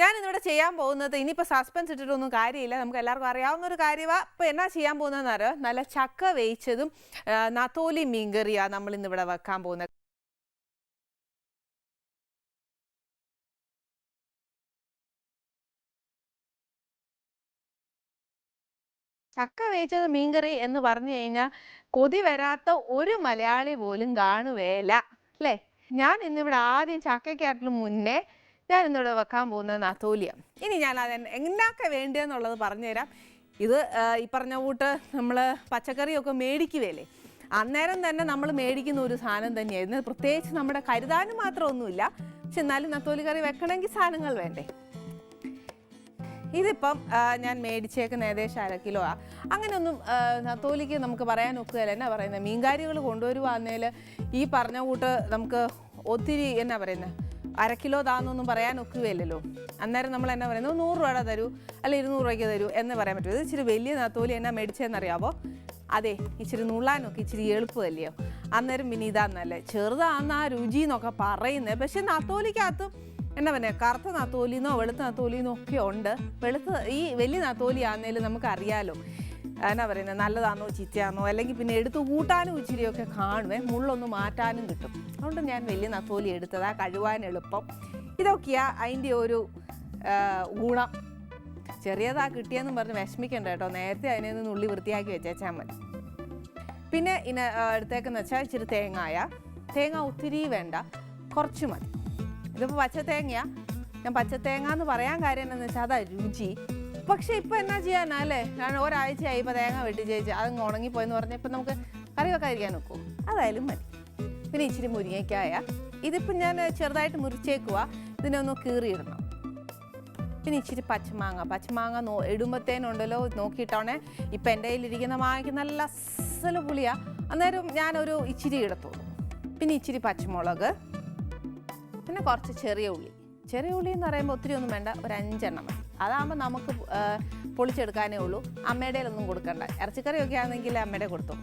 ഞാൻ ഇന്നിവിടെ ചെയ്യാൻ പോകുന്നത് ഇനിയിപ്പോൾ സസ്പെൻസ് ഇട്ടിട്ടൊന്നും കാര്യമില്ല. നമുക്ക് എല്ലാവർക്കും അറിയാവുന്ന ഒരു കാര്യമാണ് ഇപ്പോൾ എന്നാ ചെയ്യാൻ പോകുന്നതെന്ന് അറിയോ? നല്ല ചക്ക വേയിച്ചതും നത്തോലി മീൻകറിയാണ് നമ്മൾ ഇന്നിവിടെ വെക്കാൻ പോകുന്നത്. ചക്ക വേവിച്ചത് മീൻകറി എന്ന് പറഞ്ഞു കഴിഞ്ഞാൽ കൊതി വരാത്ത ഒരു മലയാളി പോലും കാണുവേല. അല്ലേ? ഞാൻ ഇന്നിവിടെ ആദ്യം ചക്കയ്ക്കാട്ടിലും മുന്നേ ഞാൻ ഇന്നിവിടെ വെക്കാൻ പോകുന്നത് നത്തോലിയ. ഇനി ഞാൻ അത് എന്നൊക്കെ വേണ്ടതെന്നുള്ളത് പറഞ്ഞുതരാം. ഇത് ഈ പറഞ്ഞ കൂട്ട് നമ്മൾ പച്ചക്കറിയൊക്കെ മേടിക്കുകയല്ലേ അന്നേരം തന്നെ നമ്മൾ മേടിക്കുന്ന ഒരു സാധനം തന്നെയായിരുന്നു. പ്രത്യേകിച്ച് നമ്മുടെ കരുതാനും മാത്രമൊന്നുമില്ല. പക്ഷെ എന്നാലും നത്തോലി കറി വെക്കണമെങ്കിൽ സാധനങ്ങൾ വേണ്ടേ. ഇതിപ്പം ഞാൻ മേടിച്ചേക്കുന്ന ഏകദേശം അര കിലോ ആ. അങ്ങനെയൊന്നും നത്തോലിക്ക് നമുക്ക് പറയാൻ ഒക്കുകയല്ല. എന്നാ പറയുന്നത് മീൻകാരികൾ കൊണ്ടുവരുവാന്നേൽ ഈ പറഞ്ഞ കൂട്ട് നമുക്ക് ഒത്തിരി എന്നാ പറയുന്നത് അര കിലോ താന്നൊന്നും പറയാൻ ഒക്കുകയില്ലല്ലോ. അന്നേരം നമ്മൾ എന്നാ പറയുന്നത്? നൂറ് രൂപയുടെ തരൂ അല്ല ഇരുന്നൂറ് രൂപയ്ക്ക് തരൂ എന്ന് പറയാൻ പറ്റും. ഇത് ഇച്ചിരി വലിയ നത്തോലി എന്നാ മേടിച്ചതെന്നറിയാവോ അതെ ഇച്ചിരി നുള്ളാനൊക്കെ ഇച്ചിരി എളുപ്പമല്ലയോ അന്നേരം പിന്നെ ഇതാന്നല്ലേ ചെറുതാന്ന് ആ രുചി എന്നൊക്കെ പറയുന്നത് പക്ഷെ നത്തോലിക്കകത്ത് എന്നാ പറയുക കറുത്ത നത്തോലിന്നോ വെളുത്ത നത്തോലിന്നോ ഒക്കെ ഉണ്ട്. വെളുത്ത ഈ വലിയ നത്തോലി ആണെങ്കിലും നമുക്ക് അറിയാലോ എന്നാ പറയുന്നത് നല്ലതാണോ ചീത്തയാണോ അല്ലെങ്കിൽ പിന്നെ എടുത്ത് കൂട്ടാനും ഇച്ചിരിയൊക്കെ കാണുമേ മുള്ളൊന്ന് മാറ്റാനും കിട്ടും. അതുകൊണ്ട് ഞാൻ വലിയ നത്തോലി എടുത്തതാ കഴുവാൻ എളുപ്പം. ഇതൊക്കെയാ അതിന്റെ ഒരു ഗുണം. ചെറിയതാ കിട്ടിയെന്നും പറഞ്ഞ് വിഷമിക്കണ്ട കേട്ടോ. നേരത്തെ അതിനെ ഒന്ന് ഉള്ളി വൃത്തിയാക്കി വെച്ചേച്ചാൽ മതി. പിന്നെ ഇനി എടുത്തേക്കെന്ന് വെച്ചാൽ ഇച്ചിരി തേങ്ങായ. തേങ്ങ ഒത്തിരി വേണ്ട കുറച്ച് മതി. ഇതിപ്പോൾ പച്ചത്തേങ്ങയാ. ഞാൻ പച്ചത്തേങ്ങ എന്ന് പറയാൻ കാര്യം എന്താണെന്ന് വെച്ചാൽ അതാ രുചി. പക്ഷെ ഇപ്പൊ എന്നാ ചെയ്യാനാ അല്ലേ? ഞാൻ ഒരാഴ്ചയായി ഇപ്പൊ തേങ്ങ വെട്ടി ചേച്ചി. അതങ്ങ് ഉണങ്ങിപ്പോയെന്ന് പറഞ്ഞാൽ ഇപ്പൊ നമുക്ക് കറി വെക്കാതിരിക്കാൻ നോക്കൂ. അതായാലും മതി. പിന്നെ ഇച്ചിരി മുരിങ്ങയ്ക്കായ ഇതിപ്പോ ഞാൻ ചെറുതായിട്ട് മുറിച്ചേക്കുക ഇതിനെ ഒന്ന് കീറിയിടണം. പിന്നെ ഇച്ചിരി പച്ചമാങ്ങ. പച്ചമാങ്ങ നോ ഇടുമ്പത്തേനുണ്ടല്ലോ നോക്കിയിട്ടാണേ. ഇപ്പം എന്റെ കയ്യിലിരിക്കുന്ന മാങ്ങയ്ക്ക് നല്ല അസൽ പുളിയാ. അന്നേരം ഞാനൊരു ഇച്ചിരി ഇടത്തോളൂ. പിന്നെ ഇച്ചിരി പച്ചമുളക്. പിന്നെ കുറച്ച് ചെറിയ ഉള്ളി. ചെറിയ ഉള്ളി എന്ന് പറയുമ്പോൾ ഒത്തിരി ഒന്നും വേണ്ട. ഒരു അഞ്ചെണ്ണം അതാകുമ്പോൾ നമുക്ക് പൊളിച്ചെടുക്കാനേ ഉള്ളൂ. അമ്മയുടെ ഒന്നും കൊടുക്കണ്ട. ഇറച്ചിക്കറിയൊക്കെ ആണെങ്കിൽ അമ്മയുടെ കൊടുത്തു.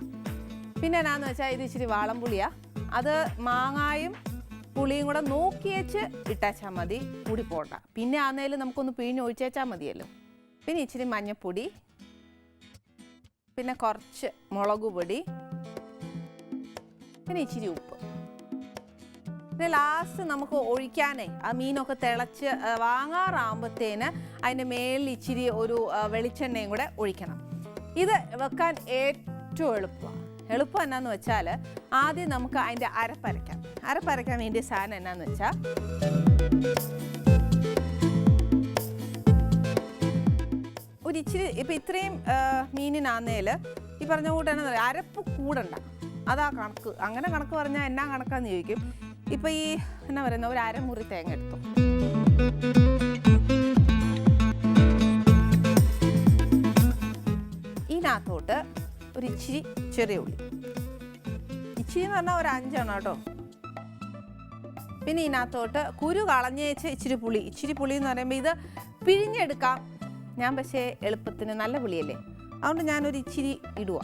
പിന്നെ എന്നാന്ന് വെച്ചാൽ ഇത് ഇച്ചിരി വാളംപുളിയാ അത് മാങ്ങായും പുളിയും കൂടെ നോക്കിയേച്ച് ഇട്ടാച്ചാൽ മതി. കൂടി പോണ്ട. പിന്നെ ആന്നേലും നമുക്കൊന്ന് പിഴിഞ്ഞ് ഒഴിച്ചേച്ചാൽ മതിയല്ലോ. പിന്നെ ഇച്ചിരി മഞ്ഞപ്പൊടി. പിന്നെ കുറച്ച് മുളക് പൊടി. പിന്നെ ഇച്ചിരി ഉപ്പ്. പിന്നെ ലാസ്റ്റ് നമുക്ക് ഒഴിക്കാനേ ആ മീനൊക്കെ തിളച്ച് വാങ്ങാറാകുമ്പോഴത്തേന് അതിന്റെ മേളിൽ ഇച്ചിരി ഒരു വെളിച്ചെണ്ണയും കൂടെ ഒഴിക്കണം. ഇത് വെക്കാൻ ഏറ്റവും എളുപ്പമാണ്. എളുപ്പം എന്നാന്ന് വെച്ചാൽ ആദ്യം നമുക്ക് അതിന്റെ അരപ്പരയ്ക്കാം അരപ്പരയ്ക്കാൻ വേണ്ടിയ സാധനം എന്നാന്ന് വെച്ചാൽ ഒരു ഇച്ചിരി ഇപ്പം ഇത്രയും മീനിനാന്നേൽ ഈ പറഞ്ഞ കൂട്ടാണെന്ന് പറയാം അരപ്പ് കൂടണ്ട. അതാ കണക്ക്. അങ്ങനെ കണക്ക് പറഞ്ഞാൽ എന്നാ കണക്കാന്ന് ചോദിക്കും. ഇപ്പം ഈ എന്നാ പറയുന്ന ഒരു അരമുറി തേങ്ങ എടുത്തു. ഇതിനകത്തോട്ട് ഒരു ഇച്ചിരി ചെറിയ ഉള്ളി. ഇച്ചിരി എന്ന് പറഞ്ഞാൽ ഒരു അഞ്ചെണ്ണം കേട്ടോ. പിന്നെ ഇതിനകത്തോട്ട് കുരു കളഞ്ഞേച്ച് ഇച്ചിരി പുളി. ഇച്ചിരി പുളി എന്ന് പറയുമ്പോൾ ഇത് പിഴിഞ്ഞെടുക്കാം. ഞാൻ പക്ഷേ എളുപ്പത്തിന് നല്ല പുളിയല്ലേ? അതുകൊണ്ട് ഞാനൊരു ഇച്ചിരി ഇടുക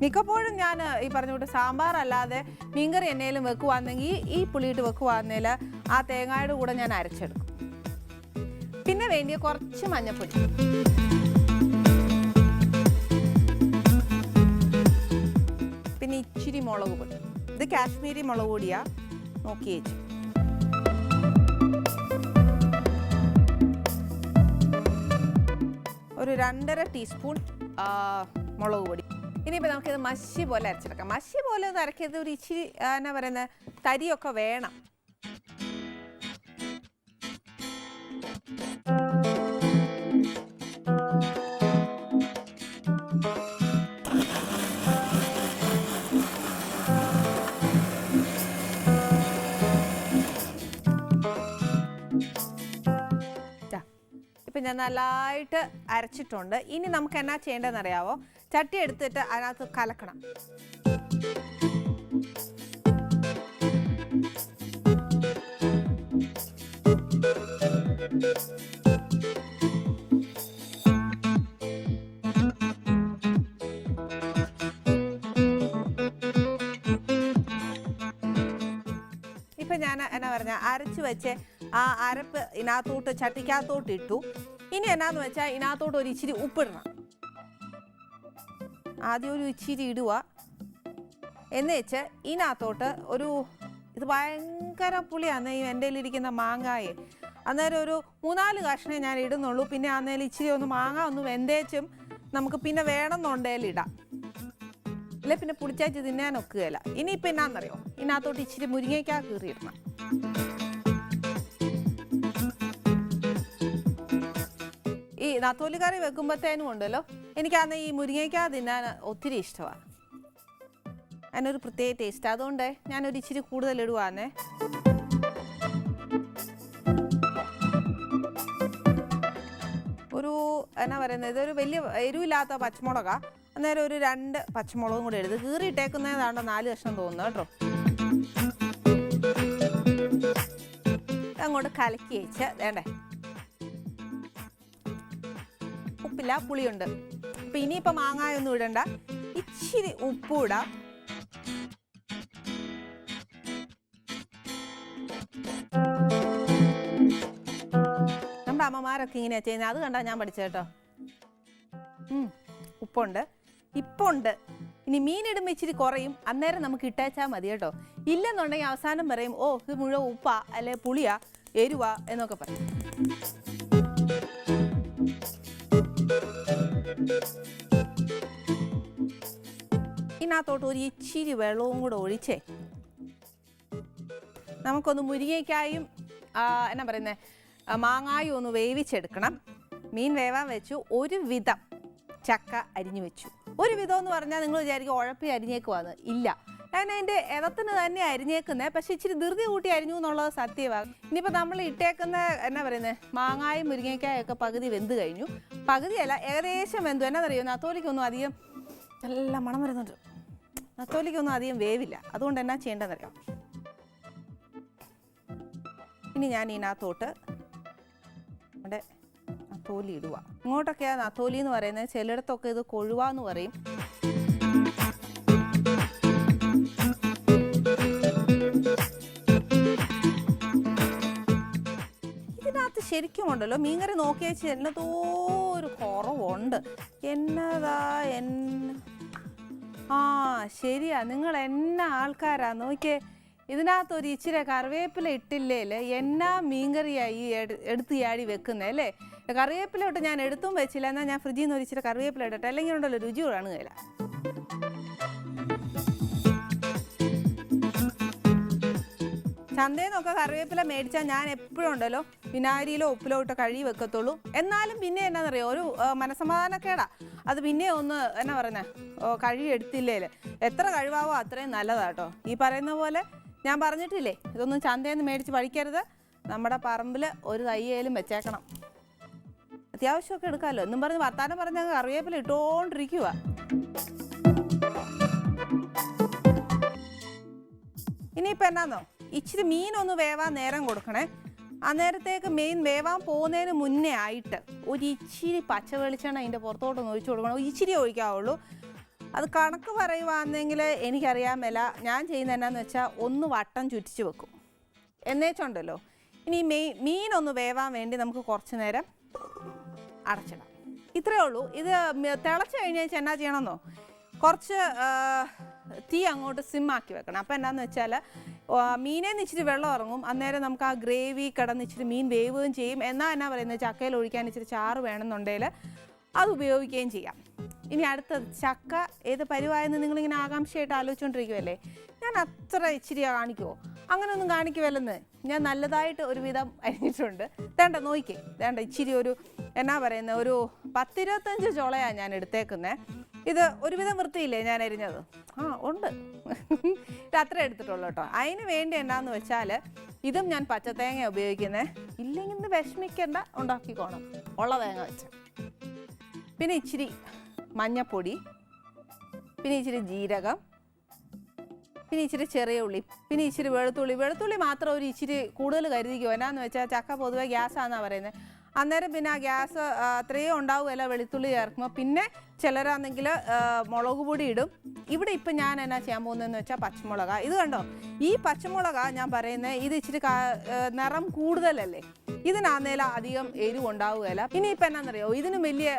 മിക്കപ്പോഴും ഞാൻ ഈ പറഞ്ഞുകൊണ്ട് സാമ്പാർ അല്ലാതെ മീൻകറി എന്നേലും വെക്കുവാണെങ്കിൽ ഈ പുളിയിട്ട് വെക്കുവാന്നേൽ ആ തേങ്ങയുടെ കൂടെ ഞാൻ അരച്ചെടുക്കും. പിന്നെ വേണ്ടിയ കുറച്ച് മഞ്ഞപ്പൊടി. പിന്നെ ഇച്ചിരി മുളക് പൊടി. ഇത് കാശ്മീരി മുളക് പൊടിയാ നോക്കി വെച്ചു. ഒരു രണ്ടര ടീസ്പൂൺ മുളക് പൊടി. ഇനിയിപ്പോൾ നമുക്കിത് മഷി പോലെ അരച്ചെടുക്കാം. മഷി പോലെ ഒന്ന് അരക്കിയത് ഒരു ഇച്ചിരി എന്നാ പറയുന്നത് തരിയൊക്കെ വേണം. ഇപ്പം ഞാൻ നല്ലതായിട്ട് അരച്ചിട്ടുണ്ട്. ഇനി നമുക്ക് എന്നാ ചെയ്യേണ്ടതെന്ന് അറിയാവോ ചട്ടി എടുത്തിട്ട് അതിനകത്ത് കലക്കണം. ഇപ്പം ഞാൻ എന്നാ പറഞ്ഞ അരച്ച് വെച്ച് ആ അരപ്പ് ഇതിനകത്തോട്ട് ചട്ടിക്കകത്തോട്ട് ഇട്ടു. ഇനി എന്നാന്ന് വെച്ചാൽ ഇതിനകത്തോട്ട് ഒരു ഇച്ചിരി ഉപ്പിടണം. ആദ്യം ഒരു ഇച്ചിരി ഇടുക. എന്ന് വെച്ച് ഇതിനകത്തോട്ട് ഒരു ഇത് ഭയങ്കര പുളിയാണ് ഈ എന്റെ ഇരിക്കുന്ന മാങ്ങായെ. അന്നേരം ഒരു മൂന്നാൽ കഷ്ണേ ഞാൻ ഇടുന്നുള്ളൂ. പിന്നെ അന്നേരം ഇച്ചിരി ഒന്ന് മാങ്ങ ഒന്ന് വെന്തേച്ചും നമുക്ക് പിന്നെ വേണമെന്നുണ്ടേൽ ഇടാം. അല്ലെ പിന്നെ പുളിച്ചാച്ച് തിന്നാൻ ഒക്കുകയില്ല. ഇനിയിപ്പോൾ എന്നാന്നറിയോ? ഇതിനകത്തോട്ട് ഇച്ചിരി മുരിങ്ങയ്ക്കാ കീറിയിടണം. ഈ നത്തോലി കറി വെക്കുമ്പോഴത്തേനും ഉണ്ടല്ലോ? എനിക്കാന്ന് ഈ മുരിങ്ങയ്ക്ക തിന്നാൻ ഒത്തിരി ഇഷ്ടമാണ് അതിനൊരു പ്രത്യേക ടേസ്റ്റ് അതുകൊണ്ട് ഞാനൊരു ഇച്ചിരി കൂടുതൽ ഇടുവാന്നേ ഒരു എന്നാ പറയുന്നത് ഇതൊരു വലിയ എരിവില്ലാത്ത പച്ചമുളക. അന്നേരം ഒരു രണ്ട് പച്ചമുളകും കൂടി എടുത്ത് കീറിയിട്ടേക്കുന്നതാണോ നാല് കഷ്ണം തോന്നുന്നു കേട്ടോ. അങ്ങോട്ട് കലക്കി വെച്ച് വേണ്ടേ? ഉപ്പില്ല പുളിയുണ്ട്. അപ്പൊ ഇനിയിപ്പോ മാങ്ങായൊന്നും ഇടണ്ട. ഇച്ചിരി ഉപ്പൂടാം നമ്മുടെ അമ്മമാരൊക്കെ ഇങ്ങനെയാ ചെയ്യുന്നത്. അത് കണ്ടാ ഞാൻ പഠിച്ചു കേട്ടോ. ഉപ്പുണ്ട്. ഇപ്പുണ്ട്. ഇനി മീൻ മീനിടുമ്പോൾ ഇച്ചിരി കുറയും. അന്നേരം നമുക്ക് ഇട്ടേച്ചാൽ മതി കേട്ടോ. ഇല്ലെന്നുണ്ടെങ്കിൽ അവസാനം പറയും ഓ ഇത് മുഴുവൻ ഉപ്പാ അല്ലെ പുളിയാ എരുവാ എന്നൊക്കെ പറയും. ഇതിനകത്തോട്ട് ഒരു ഇച്ചിരി വെള്ളവും കൂടെ ഒഴിച്ചേ. നമുക്കൊന്ന് മുരിങ്ങയ്ക്കായും എന്നാ പറയുന്നത് മാങ്ങായും ഒന്ന് വേവിച്ചെടുക്കണം. മീൻ വേവാൻ വെച്ചു. ഒരു വിധം ചക്ക അരിഞ്ഞു വെച്ചു. ഒരു വിധം എന്ന് പറഞ്ഞാൽ നിങ്ങൾ വിചാരിക്കും ഉഴപ്പി അരിഞ്ഞേക്കുവാന്ന്. ഇല്ല. ഞാൻ അതിന്റെ ഇടത്തിന് തന്നെ അരിഞ്ഞേക്കുന്നത് പക്ഷെ ഇച്ചിരി ധൃതി കൂട്ടി അരിഞ്ഞു എന്നുള്ളത് സത്യമാണ് ഇനിയിപ്പോൾ നമ്മൾ ഇട്ടേക്കുന്ന എന്നാ പറയുന്നത് മാങ്ങായും മുരിങ്ങയ്ക്കായും ഒക്കെ പകുതി വെന്ത് കഴിഞ്ഞു. പകുതിയല്ല ഏകദേശം വെന്തു. എന്നാ അറിയുമോ നത്തോലിക്കൊന്നും അധികം നല്ല മണം വരുന്നുണ്ട്. നത്തോലിക്കൊന്നും അധികം വേവില്ല. അതുകൊണ്ട് എന്നാ ചെയ്യേണ്ടതെന്നറിയാം? ഇനി ഞാൻ ഇതിനകത്തോട്ട് നമ്മുടെ നത്തോലി ഇടുക. ഇങ്ങോട്ടൊക്കെയാ നത്തോലി എന്ന് പറയുന്നത് ചിലയിടത്തൊക്കെ ഇത് കൊഴുവ എന്ന് പറയും. ഇതിനകത്ത് ശരിക്കും ഉണ്ടല്ലോ മീൻകറി നോക്കിയാൽ എന്നതോ ഒരു കുറവുണ്ട്. എന്നതാ എന്ന ആ ശരിയാ. നിങ്ങൾ എന്നാ ആൾക്കാരാ? നോക്കിയേ ഇതിനകത്തൊരു ഇച്ചിരി കറിവേപ്പില ഇട്ടില്ലേൽ എന്നാ മീൻകറിയായി എടുത്ത് ചാടി വെക്കുന്നേ അല്ലേ? കറിവേപ്പില ഇട്ട് ഞാൻ എടുത്തും വെച്ചില്ല. എന്നാൽ ഞാൻ ഫ്രിഡ്ജിൽ നിന്ന് ഒരു ഇച്ചിരി കറിവേപ്പില ഇടട്ടെ? അല്ലെങ്കിൽ ഉണ്ടല്ലോ രുചി കാണുകയില്ല. ചന്തയിൽ നിന്നൊക്കെ കറിവേപ്പില മേടിച്ചാൽ ഞാൻ എപ്പോഴും ഉണ്ടല്ലോ വിനാഗിരിയിലോ ഉപ്പിലോ ഇട്ട് കഴുകി വെക്കത്തുള്ളൂ. എന്നാലും പിന്നെ എന്നാന്നറിയോ ഒരു മനസമാധാനക്കേടാ അത് പിന്നെ ഒന്ന് എന്നാ പറയുന്നത് കഴുകി എടുത്തില്ലേൽ. എത്ര കഴിവാവോ അത്രയും നല്ലതാട്ടോ. ഈ പറയുന്ന പോലെ ഞാൻ പറഞ്ഞിട്ടില്ലേ ഇതൊന്നും ചന്തയിൽ നിന്ന് മേടിച്ച് പഠിക്കരുത് നമ്മുടെ പറമ്പിൽ ഒരു തയ്യേലും വെച്ചേക്കണം. അത്യാവശ്യമൊക്കെ എടുക്കാമല്ലോ. എന്നും പറഞ്ഞ് വർത്താനം പറഞ്ഞ കറിവേപ്പില ഇട്ടുകൊണ്ടിരിക്കുക ഇനിയിപ്പോൾ എന്നാന്നോ? ഇച്ചിരി മീനൊന്ന് വേവാൻ നേരം കൊടുക്കണേ. അന്നേരത്തേക്ക് മീൻ വേവാൻ പോകുന്നതിന് മുന്നേ ആയിട്ട് ഒരു ഇച്ചിരി പച്ച വെളിച്ചെണ്ണ അതിന്റെ പുറത്തോട്ടൊന്ന് ഒഴിച്ചു കൊടുക്കണം. ഇച്ചിരി ഒഴിക്കാവുള്ളൂ. അത് കണക്ക് പറയുവാണെങ്കിൽ എനിക്കറിയാൻ മേല. ഞാൻ ചെയ്യുന്നത് എന്നാന്ന് വെച്ചാൽ ഒന്ന് വട്ടം ചുറ്റിച്ച് വെക്കും. എന്നേച്ചുണ്ടല്ലോ. ഇനി മീൻ മീനൊന്ന് വേവാൻ വേണ്ടി നമുക്ക് കുറച്ച് നേരം അടച്ചിടാം. ഇത്രയേ ഉള്ളൂ. ഇത് തിളച്ച് കഴിഞ്ഞാൽ എന്നാ ചെയ്യണമെന്നോ കുറച്ച് തീ അങ്ങോട്ട് സിമ്മാക്കി വെക്കണം. അപ്പോൾ എന്താണെന്ന് വെച്ചാൽ മീനെ ഇച്ചിരി വെള്ളം ഇറങ്ങും. അന്നേരം നമുക്ക് ആ ഗ്രേവി കിടന്ന് ഇച്ചിരി മീൻ വേവുകയും ചെയ്യും. എന്നാൽ എന്നാ പറയുന്നത്? ചക്കയിൽ ഒഴിക്കാൻ ഇച്ചിരി ചാറ് വേണമെന്നുണ്ടെങ്കിൽ അത് ഉപയോഗിക്കുകയും ചെയ്യാം. ഇനി അടുത്തത് ചക്ക ഏത് പരിവായെന്ന് നിങ്ങളിങ്ങനെ ആകാംക്ഷയായിട്ട് ആലോചിച്ചുകൊണ്ടിരിക്കുമല്ലേ ഞാൻ അത്ര ഇച്ചിരി കാണിക്കുമോ അങ്ങനെയൊന്നും കാണിക്കുമല്ലെന്ന് ഞാൻ നല്ലതായിട്ട് ഒരുവിധം അരിഞ്ഞിട്ടുണ്ട്. വേണ്ട നോക്കിക്കേ. വേണ്ട ഇച്ചിരി ഒരു എന്നാ പറയുന്നത്? ഒരു പത്തിരുപത്തഞ്ച് ചുളയാണ് ഞാൻ എടുത്തേക്കുന്നത് ഇത് ഒരുവിധം വൃത്തിയില്ലേ ഞാൻ അരിഞ്ഞത്? ആ ഉണ്ട്. ഇത് അത്ര എടുത്തിട്ടുള്ളൂ കേട്ടോ. അതിന് വേണ്ടി എന്നാന്ന് വെച്ചാൽ ഇതും ഞാൻ പച്ചത്തേങ്ങ ഉപയോഗിക്കുന്നത് ഇല്ലെങ്കിൽ ഇന്ന് വിഷമിക്കേണ്ട ഉണ്ടാക്കിക്കോണം. ഉള്ള തേങ്ങ വെച്ച്. പിന്നെ ഇച്ചിരി മഞ്ഞപ്പൊടി. പിന്നെ ഇച്ചിരി ജീരകം. പിന്നെ ഇച്ചിരി ചെറിയ ഉള്ളി. പിന്നെ ഇച്ചിരി വെളുത്തുള്ളി. വെളുത്തുള്ളി മാത്രം ഒരു ഇച്ചിരി കൂടുതൽ കരുതിക്കുമോ എന്നാന്ന് വെച്ചാൽ ചക്ക പൊതുവെ ഗ്യാസാന്നാണ് പറയുന്നത് അന്നേരം പിന്നെ ആ ഗ്യാസ് അത്രയും ഉണ്ടാവുമല്ല വെളുത്തുള്ളി ചേർക്കുമ്പോൾ. പിന്നെ ചിലരാണെങ്കിൽ മുളക് പൊടി ഇടും. ഇവിടെ ഇപ്പം ഞാൻ എന്നാ ചെയ്യാൻ പോകുന്നതെന്ന് വെച്ചാൽ പച്ചമുളക. ഇത് കണ്ടോ? ഈ പച്ചമുളക ഞാൻ പറയുന്നത് ഇത് ഇച്ചിരി നിറം കൂടുതലല്ലേ? ഇതിനാന്നേല അധികം എരിവ് ഉണ്ടാവുകയില്ല. ഇപ്പം എന്നാണെന്നറിയോ ഇതിന് വലിയ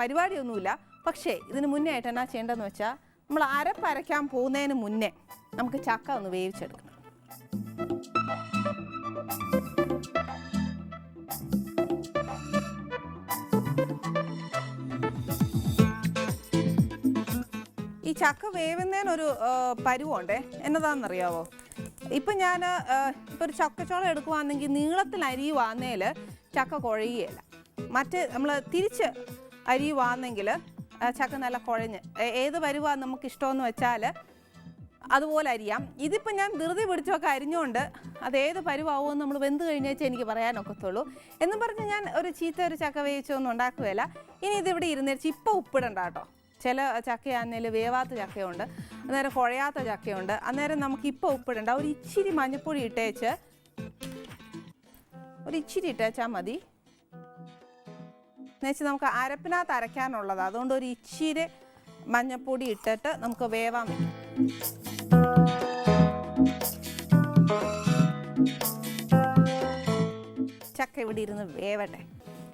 പരിപാടിയൊന്നുമില്ല. പക്ഷേ ഇതിന് മുന്നേ ആയിട്ട് എന്നാ ചെയ്യേണ്ടതെന്ന് വെച്ചാൽ നമ്മൾ അരപ്പരയ്ക്കാൻ പോകുന്നതിന് മുന്നേ നമുക്ക് ചക്ക ഒന്ന് വേവിച്ചെടുക്കണം. ചക്ക വേവുന്നതിനൊരു പരുവുണ്ടേ? എന്നതാണെന്നറിയാവോ? ഇപ്പം ഞാൻ ഇപ്പൊ ഒരു ചക്കച്ചോളം എടുക്കുവാണെങ്കിൽ നീളത്തിൽ അരിയുവാന്നേൽ ചക്ക കുഴയുകയില്ല. മറ്റ് നമ്മൾ തിരിച്ച് അരിയുവാണെങ്കിൽ ചക്ക നല്ല കുഴഞ്ഞ് ഏത് പരുവാണ് നമുക്ക് ഇഷ്ടമെന്ന് വെച്ചാൽ അതുപോലെ അരിയാം. ഇതിപ്പോൾ ഞാൻ ധൃതി പിടിച്ചൊക്കെ അരിഞ്ഞുകൊണ്ട് അത് ഏത് പരുവാകുമെന്ന് നമ്മൾ വെന്ത് കഴിഞ്ഞാൽ എനിക്ക് പറയാനൊക്കത്തുള്ളൂ. എന്നും പറഞ്ഞ് ഞാൻ ഒരു ചീത്ത ഒരു ചക്ക വേവിച്ചൊന്നും ഉണ്ടാക്കുകയില്ല. ഇനി ഇതിവിടെ ഇരുന്നേച്ച് ഇപ്പോൾ ഉപ്പിടണ്ട കേട്ടോ ചില ചക്കയാണെങ്കിൽ വേവാത്ത ചക്കയുണ്ട് അന്നേരം കുഴയാത്ത ചക്കയുണ്ട്. അന്നേരം നമുക്ക് ഇപ്പോൾ ഉപ്പിടണ്ട ഒരു ഇച്ചിരി മഞ്ഞപ്പൊടി ഇട്ടേച്ച് ഒരു ഇച്ചിരി ഇട്ടേച്ചാൽ മതി. എന്നുവെച്ചാൽ നമുക്ക് അരപ്പിനകത്ത് അരയ്ക്കാനുള്ളത് അതുകൊണ്ട് ഒരു ഇച്ചിരി മഞ്ഞപ്പൊടി ഇട്ടിട്ട് നമുക്ക് വേവാൻ വയ്ക്കും. ചക്ക ഇവിടെ ഇരുന്ന് വേവട്ടെ.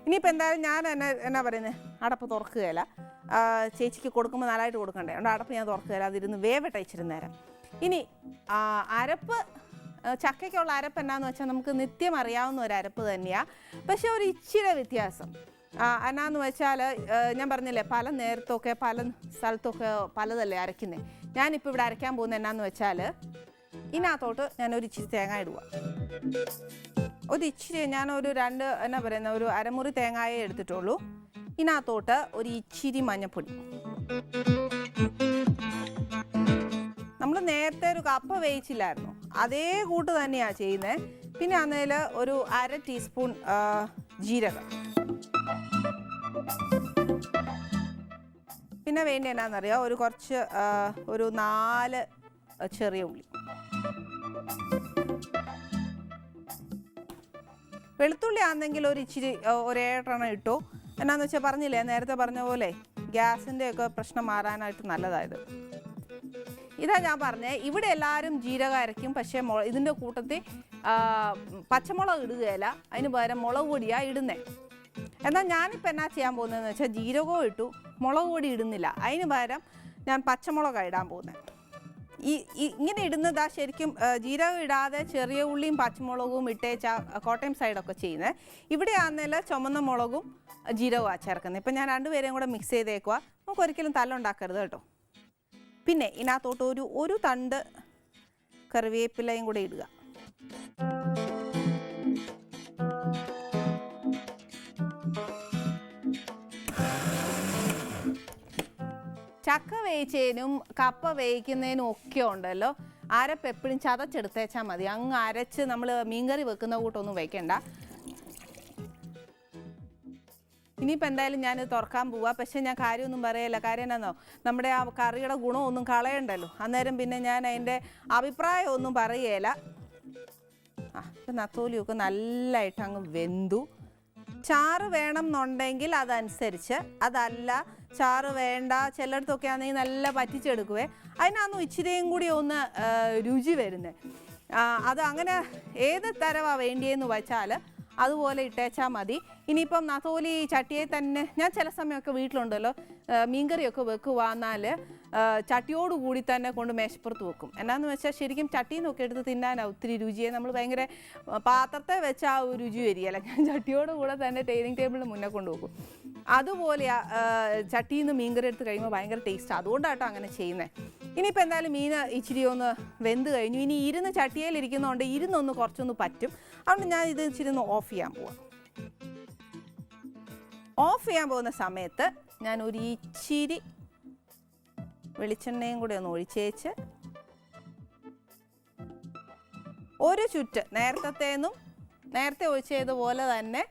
ഇനിയിപ്പോൾ എന്തായാലും ഞാൻ എന്നെ എന്നാ പറയുന്നത് അടപ്പ് തുറക്കുകയില്ല. ചേച്ചിക്ക് കൊടുക്കുമ്പോൾ നാലായിട്ട് കൊടുക്കണ്ടേ? അതുകൊണ്ട് അടപ്പ് ഞാൻ തുറക്കുകയില്ല അതിരുന്ന് വേവട്ടെ ഇച്ചിരി നേരം. ഇനി അരപ്പ് ചക്കയ്ക്കുള്ള അരപ്പ് എന്നാന്ന് വെച്ചാൽ നമുക്ക് നിത്യം അറിയാവുന്ന ഒരു അരപ്പ് തന്നെയാണ് പക്ഷെ ഒരു ഇച്ചിരി വ്യത്യാസം. എന്നാന്ന് വെച്ചാൽ ഞാൻ പറഞ്ഞില്ലേ പല നേരത്തൊക്കെ പല സ്ഥലത്തൊക്കെ പലതല്ലേ അരയ്ക്കുന്നത് ഞാനിപ്പോൾ ഇവിടെ അരയ്ക്കാൻ പോകുന്ന എന്നാന്ന് വെച്ചാൽ ഇതിനകത്തോട്ട് ഞാനൊരു ഇച്ചിരി തേങ്ങ ഇടുക. ഒരു ഇച്ചിരി ഞാനൊരു രണ്ട് എന്നാ പറയുന്ന ഒരു അരമുറി തേങ്ങായേ എടുത്തിട്ടുള്ളൂ. ഇതിനകത്തോട്ട് ഒരു ഇച്ചിരി മഞ്ഞപ്പൊടി. നമ്മൾ നേരത്തെ ഒരു കപ്പ വേവിച്ചില്ലായിരുന്നു. അതേ കൂട്ട് തന്നെയാണ് ചെയ്യുന്നത് പിന്നെ അന്നേൽ ഒരു അര ടീസ്പൂൺ ജീരകം. പിന്നെ വേണ്ടി എന്നാണെന്നറിയാം ഒരു കുറച്ച് ഒരു നാല് ചെറിയ ഉള്ളി. വെളുത്തുള്ളി ആണെങ്കിൽ ഒരു ഇച്ചിരി ഒരേട്ടെണ്ണം ഇട്ടു. എന്നാന്ന് വെച്ചാൽ പറഞ്ഞില്ലേ നേരത്തെ പറഞ്ഞ പോലെ ഗ്യാസിന്റെ ഒക്കെ പ്രശ്നം മാറാനായിട്ട് നല്ലതായത്. ഇതാ ഞാൻ പറഞ്ഞത് ഇവിടെ എല്ലാവരും ജീരകം അരയ്ക്കും പക്ഷേ മുള ഇതിന്റെ കൂട്ടത്തിൽ പച്ചമുളക് ഇടുകയില്ല അതിന് പകരം മുളക് പൊടിയാണ് ഇടുന്നത് എന്നാൽ ഞാനിപ്പോൾ എന്നാ ചെയ്യാൻ പോകുന്നതെന്ന് വെച്ചാൽ ജീരകവും ഇട്ടു മുളക് പൊടി ഇടുന്നില്ല. അതിന് പകരം ഞാൻ പച്ചമുളകാണ് ഇടാൻ പോകുന്നത് ഈ ഇങ്ങനെ ഇടുന്നതാ ശരിക്കും ജീരകം ഇടാതെ ചെറിയ ഉള്ളിയും പച്ചമുളകും ഇട്ടേച്ച കോട്ടയം സൈഡൊക്കെ ചെയ്യുന്നത് ഇവിടെ ആണെന്നില്ല ചുമന്ന മുളകും ജീരകവും ചേർക്കുന്നത്. ഇപ്പം ഞാൻ രണ്ടുപേരെയും കൂടെ മിക്സ് ചെയ്തേക്കുക നമുക്ക് ഒരിക്കലും തല ഉണ്ടാക്കരുത് കേട്ടോ. പിന്നെ ഇതിനകത്തോട്ട് ഒരു ഒരു തണ്ട് കറിവേപ്പിലയും കൂടെ ഇടുക. ചക്ക വേവിച്ചതിനും കപ്പ വേവിക്കുന്നതിനും ഒക്കെ ഉണ്ടല്ലോ. അരപ്പ് എപ്പോഴും ചതച്ചെടുത്തേച്ചാൽ മതി. അങ്ങ് അരച്ച് നമ്മൾ മീൻകറി വെക്കുന്ന കൂട്ടൊന്നും വെക്കണ്ട. ഇനിയിപ്പോൾ എന്തായാലും ഞാൻ തുറക്കാൻ പോവാ. പക്ഷേ ഞാൻ കാര്യമൊന്നും പറയല്ല. കാര്യം എന്നാന്നോ? നമ്മുടെ ആ കറിയുടെ ഗുണമൊന്നും കളയണ്ടല്ലോ. അന്നേരം പിന്നെ ഞാൻ അതിന്റെ അഭിപ്രായമൊന്നും പറയുകയില്ല ആ ഇപ്പം നത്തോലിയൊക്കെ നല്ലതായിട്ട് അങ്ങ് വെന്തു. ചാറ് വേണം എന്നുണ്ടെങ്കിൽ അതനുസരിച്ച്. അതല്ല ചാറ് വേണ്ട ചിലയിടത്തൊക്കെ ആണെങ്കിൽ നല്ല പറ്റിച്ചെടുക്കുവേ. അതിനാന്നും ഇച്ചിരിയും കൂടി ഒന്ന് രുചി വരുന്നത് അത് അങ്ങനെ ഏത് തരവാ വേണ്ടിയെന്ന് വെച്ചാൽ അതുപോലെ ഇട്ടേച്ചാൽ മതി. ഇനിയിപ്പം നത്തോലി ചട്ടിയെ തന്നെ ഞാൻ ചില സമയമൊക്കെ വീട്ടിലുണ്ടല്ലോ മീൻകറിയൊക്കെ വെക്കുവാന്നാൽ ചട്ടിയോട് കൂടി തന്നെ കൊണ്ട് മേശപ്പുറത്ത് വെക്കും. എന്നാന്ന് വെച്ചാൽ ശരിക്കും ചട്ടിയിൽ നിന്നൊക്കെ എടുത്ത് തിന്നാനാണ് ഒത്തിരി രുചിയെ. നമ്മൾ ഭയങ്കര പാത്രത്തെ വെച്ച ആ രുചി വരികയല്ല ഞാൻ ചട്ടിയോട് കൂടെ തന്നെ ഡൈനിങ് ടേബിളിന് മുന്നേ കൊണ്ട് വെക്കും. അതുപോലെ ചട്ടിയിൽ നിന്ന് മീൻകറി എടുത്ത് കഴിയുമ്പോൾ ഭയങ്കര ടേസ്റ്റ് അതുകൊണ്ടാട്ടോ അങ്ങനെ ചെയ്യുന്നത് ഇനിയിപ്പോൾ എന്തായാലും മീൻ ഇച്ചിരി ഒന്ന് വെന്ത് കഴിഞ്ഞു. ഇനി ഇരുന്ന് ചട്ടിയിലിരിക്കുന്നതുകൊണ്ട് ഇരുന്നൊന്ന് കുറച്ചൊന്ന് പറ്റും. അതുകൊണ്ട് ഞാൻ ഇത് ഇച്ചിരി ഒന്ന് ഓഫ് ചെയ്യാൻ പോവാം. ഓഫ് ചെയ്യാൻ പോകുന്ന സമയത്ത് ഞാൻ ഒരു ഇച്ചിരി വെളിച്ചെണ്ണയും കൂടി ഒന്ന് ഒഴിച്ചേച്ച് ഒരു ചുറ്റ് നേരത്തേന്നും നേരത്തെ ഒഴിച്ചതുപോലെ തന്നെ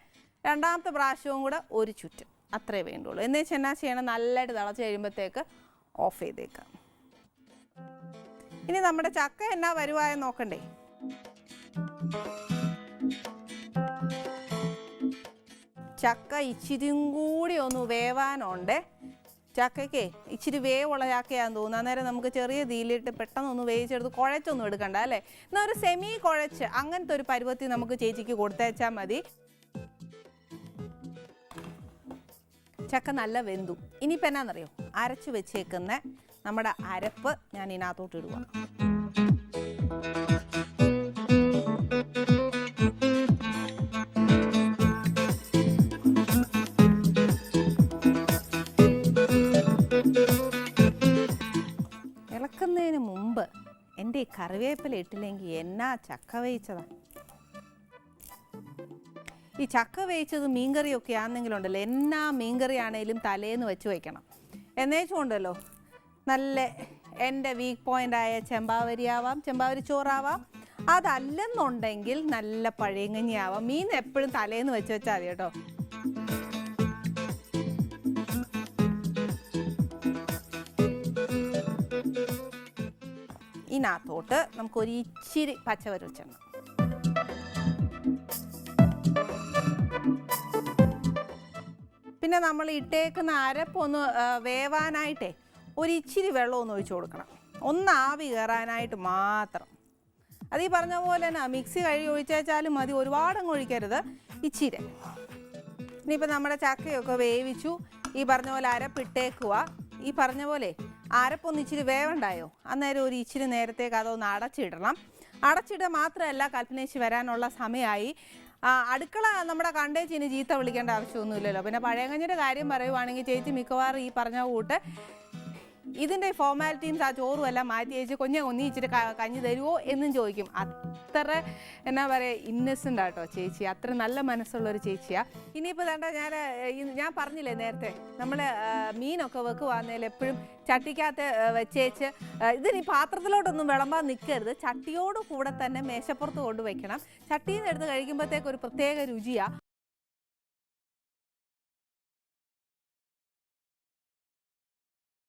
രണ്ടാമത്തെ പ്രാവശ്യവും കൂടെ ഒരു ചുറ്റ്. അത്രേ വേണ്ടുള്ളൂ. എന്ന് വെച്ചാൽ എന്നാ ചെയ്യണം? നല്ലതായിട്ട് തിളച്ച് കഴിയുമ്പോഴത്തേക്ക് ഓഫ് ചെയ്തേക്കാം. ഇനി നമ്മുടെ ചക്ക എന്നാ വരുവായ നോക്കണ്ടേ? ചക്ക ഇച്ചിരിയും കൂടി ഒന്ന് വേവാനുണ്ട്. ചക്കയ്ക്ക് ഇച്ചിരി വേവുള്ള ചക്കയാന്ന് തോന്നുന്നു. അന്നേരം നമുക്ക് ചെറിയ തീയിലിട്ട് പെട്ടെന്ന് ഒന്ന് വേവിച്ചെടുത്ത് കുഴച്ചൊന്നും എടുക്കണ്ട അല്ലേ? എന്നാൽ ഒരു സെമി കുഴച്ച് അങ്ങനത്തെ ഒരു പരുവത്തിൽ നമുക്ക് ചേച്ചിക്ക് കൊടുത്തേച്ചാൽ മതി. ചക്ക നല്ല വെന്തു. ഇനിയിപ്പോൾ എന്നാന്നറിയോ? അരച്ച് വെച്ചേക്കുന്ന നമ്മുടെ അരപ്പ് ഞാൻ ഇതിനകത്തോട്ട് ഇടുക ഇളക്കുന്നതിന് മുമ്പ് എന്റെ ഈ കറിവേപ്പില ഇട്ടില്ലെങ്കിൽ എന്നാ ചക്ക വേവിച്ചതാ? ഈ ചക്ക വേവിച്ചത് മീൻകറിയൊക്കെ ആണെങ്കിലുണ്ടല്ലോ എന്നാ മീൻകറി ആണെങ്കിലും തലേന്ന് വെച്ച് വയ്ക്കണം എന്നേച്ചുകൊണ്ടല്ലോ നല്ല എന്റെ വീക്ക് പോയിന്റ് ആയ ചെമ്പാവരി ആവാം ചെമ്പാവരി ചോറാവാം. അതല്ലെന്നുണ്ടെങ്കിൽ നല്ല പഴയങ്ങഞ്ഞി ആവാം മീൻ എപ്പോഴും തലേന്ന് വെച്ച് വെച്ചാൽ മതി കേട്ടോ. ഇതിനകത്തോട്ട് നമുക്കൊരിച്ചിരി ഒരു പിന്നെ നമ്മൾ ഇട്ടേക്കുന്ന അരപ്പൊന്ന് വേവാനായിട്ടേ ഒരു ഇച്ചിരി വെള്ളം ഒന്ന് ഒഴിച്ചു കൊടുക്കണം. ഒന്ന് ആവി കയറാനായിട്ട് മാത്രം. അത് പറഞ്ഞ പോലെ തന്നെ മിക്സി കഴുകി ഒഴിച്ചാലും മതി ഒരുപാടങ്ങ് ഒഴിക്കരുത്. ഇച്ചിരി. ഇനിയിപ്പോൾ നമ്മുടെ ചക്കയൊക്കെ വേവിച്ചു. ഈ പറഞ്ഞ പോലെ അരപ്പിട്ടേക്കുക ഈ പറഞ്ഞ പോലെ അരപ്പൊന്ന് ഇച്ചിരി വേവണ്ടായോ? അന്നേരം ഒരു ഇച്ചിരി നേരത്തേക്ക് അതൊന്ന് അടച്ചിടണം. അടച്ചിടുക മാത്രമല്ല കൽപ്പനേശി വരാനുള്ള സമയമായി ആ, അടുക്കള നമ്മുടെ കണ്ടേച്ചിന് ചീത്ത വിളിക്കേണ്ട ആവശ്യമൊന്നുമില്ലല്ലോ. പിന്നെ പഴയങ്ങഞ്ഞിയുടെ കാര്യം പറയുവാണെങ്കിൽ ചേച്ചി മിക്കവാറും ഈ പറഞ്ഞ കൂട്ട് ഇതിന്റെ ഫോർമാലിറ്റീസ് ആ ചോറും എല്ലാം മാറ്റി അയച്ച് കൊഞ്ഞ ഒന്നി ഇച്ചിരി കഞ്ഞി തരുമോ എന്നും ചോദിക്കും. അത്ര എന്നാ പറയുക ഇന്നസെന്റ് ആട്ടോ ചേച്ചി അത്ര നല്ല മനസ്സുള്ളൊരു ചേച്ചിയാ. ഇനിയിപ്പോൾ വേണ്ട ഞാൻ ഞാൻ പറഞ്ഞില്ലേ നേരത്തെ നമ്മൾ മീനൊക്കെ വെക്കുവാന്നേൽ എപ്പോഴും ചട്ടിക്കകത്ത് വെച്ചേച്ച് ഈ പാത്രത്തിലോട്ടൊന്നും വിളമ്പാൻ നിൽക്കരുത് ചട്ടിയോട് കൂടെ തന്നെ മേശപ്പുറത്ത് കൊണ്ട് വെക്കണം. ചട്ടിയിൽ നിന്ന് എടുത്ത് കഴിക്കുമ്പോഴത്തേക്ക് ഒരു പ്രത്യേക രുചിയാണ്